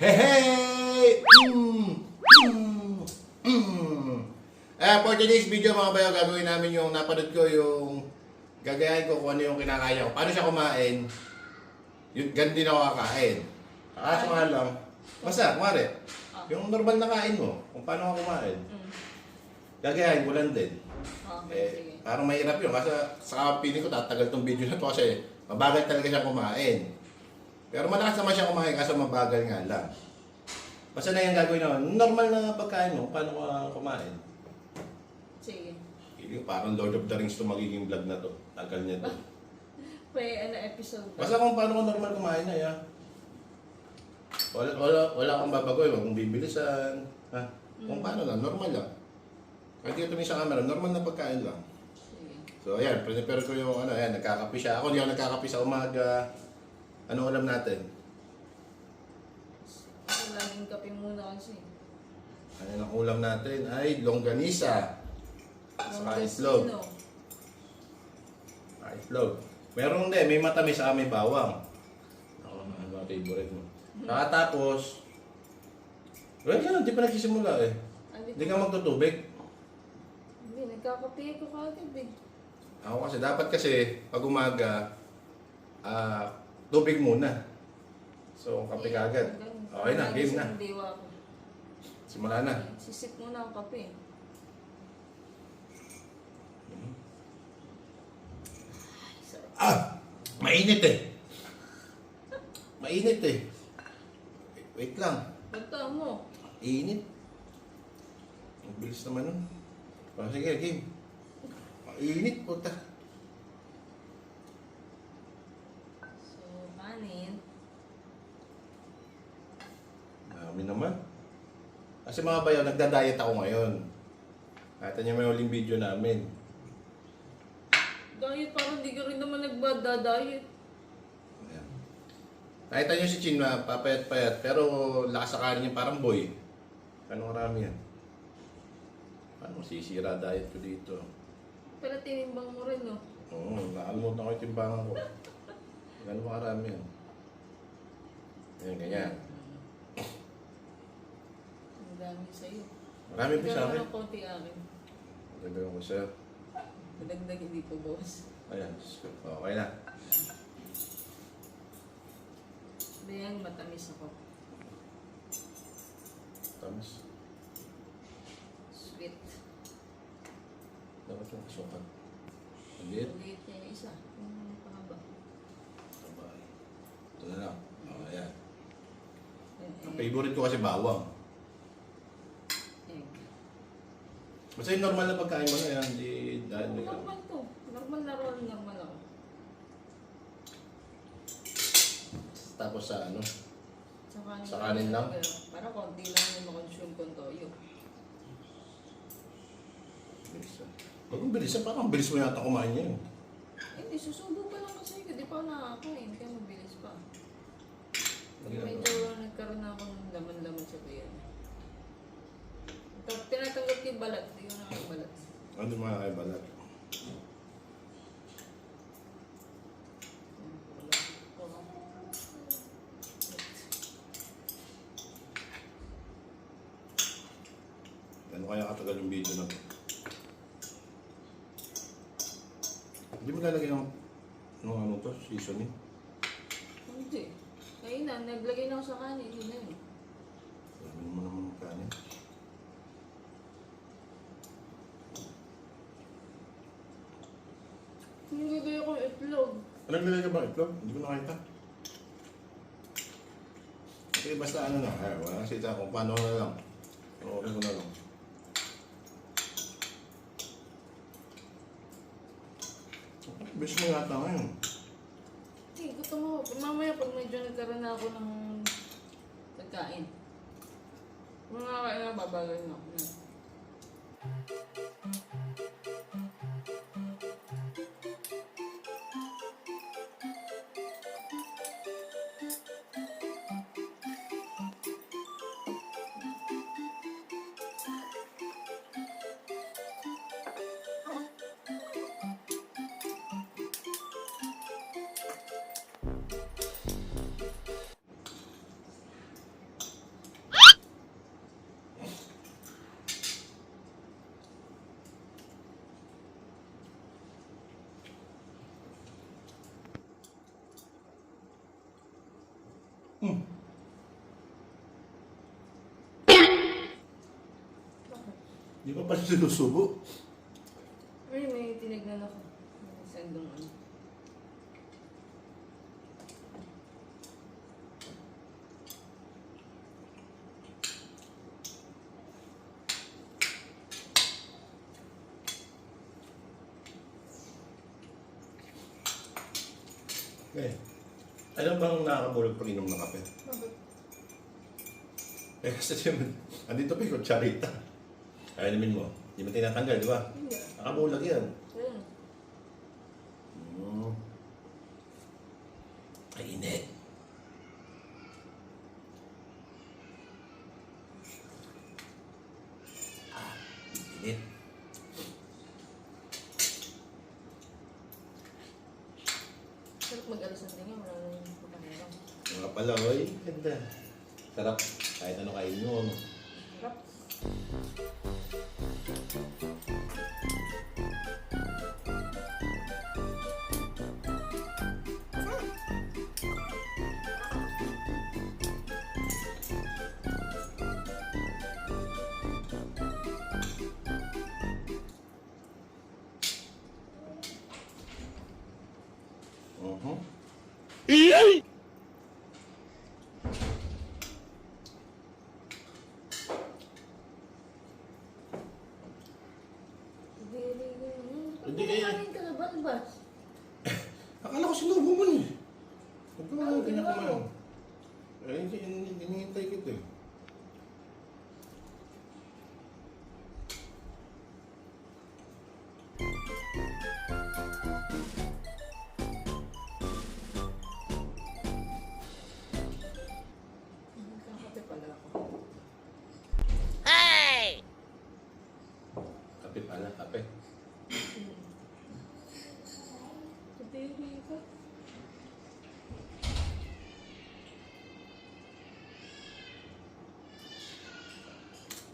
Hey! Mm, mm, mm. Eh, for today's video mga bayo, gagawin namin yung napanood ko yung gagayahin ko kung ano yung kinakaya ko. Paano siya kumain? Yun, ganun din ako kakain. Kaso nga lang, basta, kumari, yung normal na kain mo, kung paano ako kumain, Mm. gagayahin ko lang din. Okay, sige. Eh, parang mahirap yun. Kasi sa feeling ko tatagal tong video na to kasi mabagal talaga siya kumain. Pero malakas naman siya kumain kasi mabagal nga lang. Basta na yung gagawin naman, normal na pagkain mo, paano ka kumain? Sige. Ko parang Lord of the Rings to magiging vlog na to. Tagal niya to. May ano episode ba? Basta kung paano ko normal kumain na yan. Wala, wala, wala kang babagoy, wag kong bibilisan. Ha? Kung paano lang, normal lang. Kahit dito tumingin sa camera, normal na pagkain lang. Sige. So ayan, prepare ko yung ano, ayan, nagkakape siya. Ako hindi ako nagkakape sa umaga. Ano alam natin? Laging kape muna kasi. Ano ang ulam natin? Ay, longganisa. Saka itlog. Ah, itlog. Meron din, may matamis saka may bawang. Ako, ano ang favorite mo. Nakatapos, well, yan, di pa nagsisimula eh. Hindi Hindi ka magtutubig. Hindi, nagkakape ko kagad eh. Ako kasi, dapat kasi, pag umaga, ah, tubig muna. So, kape kagad. Okay na, game na. Simula na. Sisip muna ang kape. Ah! Mainit eh. Mainit eh. Wait lang. Bata mo. Init. Ang bilis naman nun. Oh, sige, game. Mainit, puta. So, kanin. Dami naman. Kasi mga bayaw, nagda-diet ako ngayon. Nakita niyo may huling video namin. Diet, parang di ka rin naman nagbada-diet. Ayan. Nakita niyo si Chin papayat-payat, pero lakas sa kanin niya parang boy. Ano marami yan? Paano masisira diet ko dito? Pero tinimbang mo rin, no? Oo, nakalimutan ko yung timbangan ko. Ganun ba karami yan? Ayan, ganyan. Ang dami sa'yo. Marami pa sa akin. ng konti akin. Dagdagan ko sa'yo. Madagdag hindi ko, boss. Ayan, okay na. Dayan, matamis ako. Tapos, Sweet. dapat yung kasukat. Maliit. Maliit niya yung isa. Yung pangaba. Sabay. Ito na lang. Oh, ayan. Ang favorite ko kasi bawang. Basta yung normal na pagkain mo na yan, di dahil may Normal to. Normal na roll, normal ako. Tapos sa ano, Sa kanin, Sa kanin lang? Para konti lang yung makonsume kong toyo. bilis na. Huwag mong bilisan, parang ang bilis mo yata kumain yan. Eh, di susubo pa lang kasi. Di pa ako nakakain. Kaya mabilis pa. Medyo nagkaroon ako ng laman-laman sa tiyan. Tapos tinatanggap ko yung balat. Hindi ko nakakabalat. Ano yung mga kaibalat? Ano kaya katagal yung video na to? Hindi mo lalagyan ng ng ano to, seasoning? Hindi. Na, naglagay na ako sa kanin. Yun na yun. Sabi mo naman ng kanin. Nilagay ako yung Ano nilagay ka ba itlog? Hindi ko nakita. Okay, basta ano na. Ay, wala kasi ito kung paano na lang. Okay ko na lang. Bes mo yata ngayon. Hindi, gutom ako. Mamaya pag medyo nagkaroon na ako ng pagkain. Kung nakakain na, babagal na ako. Di ba pala sinusubo? Ay, may tinignan ako. May sendong ano. Eh, alam bang nakakabulog pag inom ng kape? Bakit? Eh, kasi siya, andito pa yung kutsarita. Kaya namin mo. Di ba tinatanggal, di ba? Hindi. Nakabulag yan. Ayun. Mm. Ay, init. Ah, init. Sarap mag-alas ng tinga. Wala na yung pagkakaroon. Mga pala, oy. Ganda. Sarap. Kahit ano kain mo. ano. Hindi, eh. Kumakain ka na ba? Diba? Akala ko sinubo mo eh. Huwag ka Ano ganyan ginawa mo? Eh, hindi, hindi, hinihintay kita eh.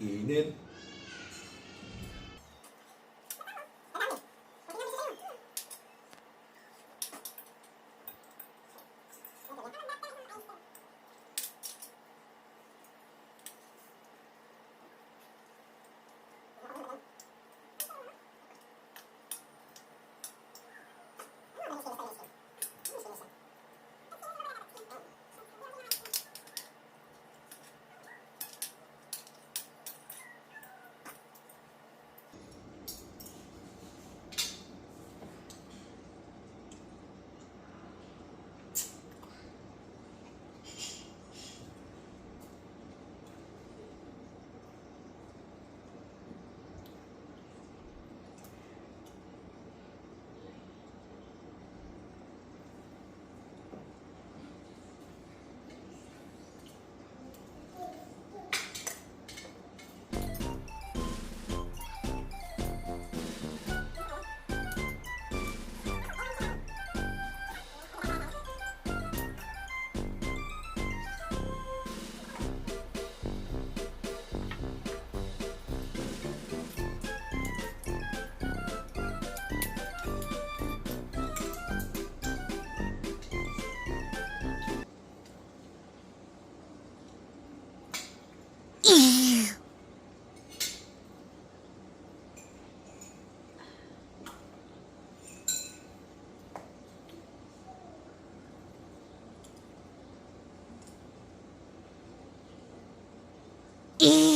Init. Ako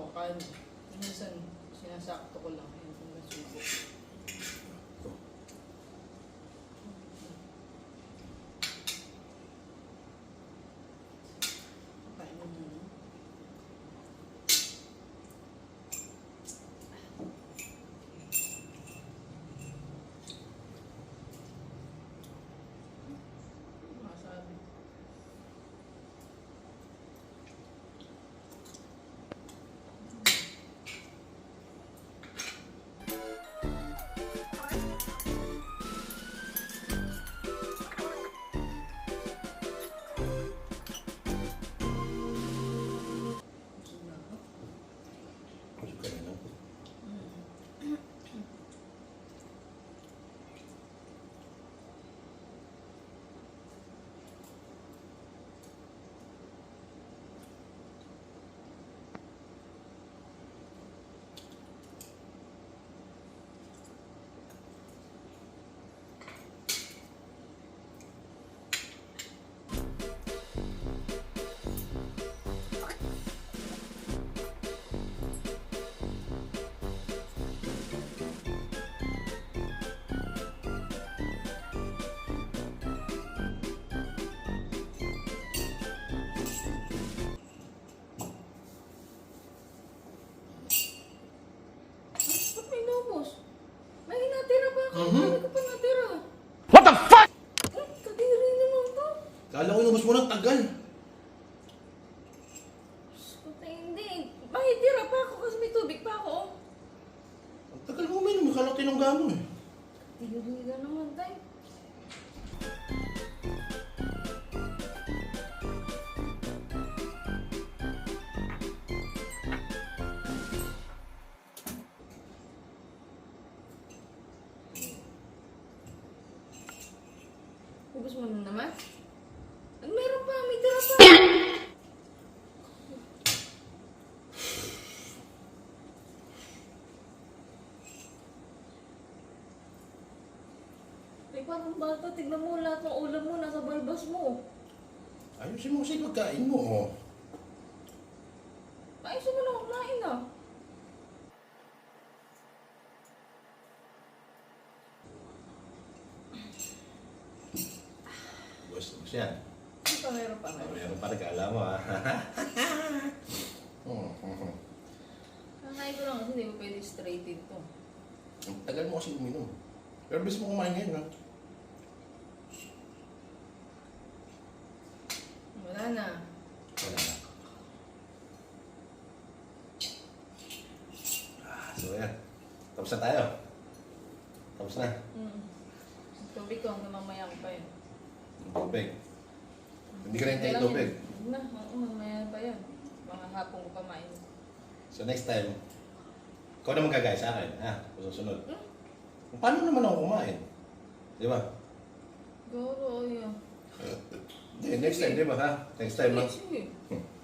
ako kanin? Minsan, sinasakto ko lang. Ayun, uminom, akala ko tinungga mo eh. Tiga-tiga naman tayo. Ay, parang bata. Tignan mo lahat ng ulam mo. Nasa balbas mo. Ayusin mo kasi pagkain mo, oh. Ayos mo na kumain ah. Gusto mo siya. Ano pa meron pa meron? meron pa nag-aala mo, ah. Hmm. Kakain ko lang kasi hindi ko pwede straight ito. Ang tagal mo kasi uminom. Pero bis mo kumain ngayon, ha? Wala na. Wala na. Ah, so yan. Tapos na tayo. Tapos na. Mm. Tubig ko hanggang mamaya ko pa yun. Tubig. Hindi ka rin tayo tubig. Huwag na, oo, mamaya pa yun. Mga hapon ko pa main. So next time, ikaw naman gagaya sa akin, ha? Kung susunod. Hmm? Paano naman ako kumain? Di ba? Goro, yun. Hindi, next time, di ba, ha? Next time lang. Sige. Hmm.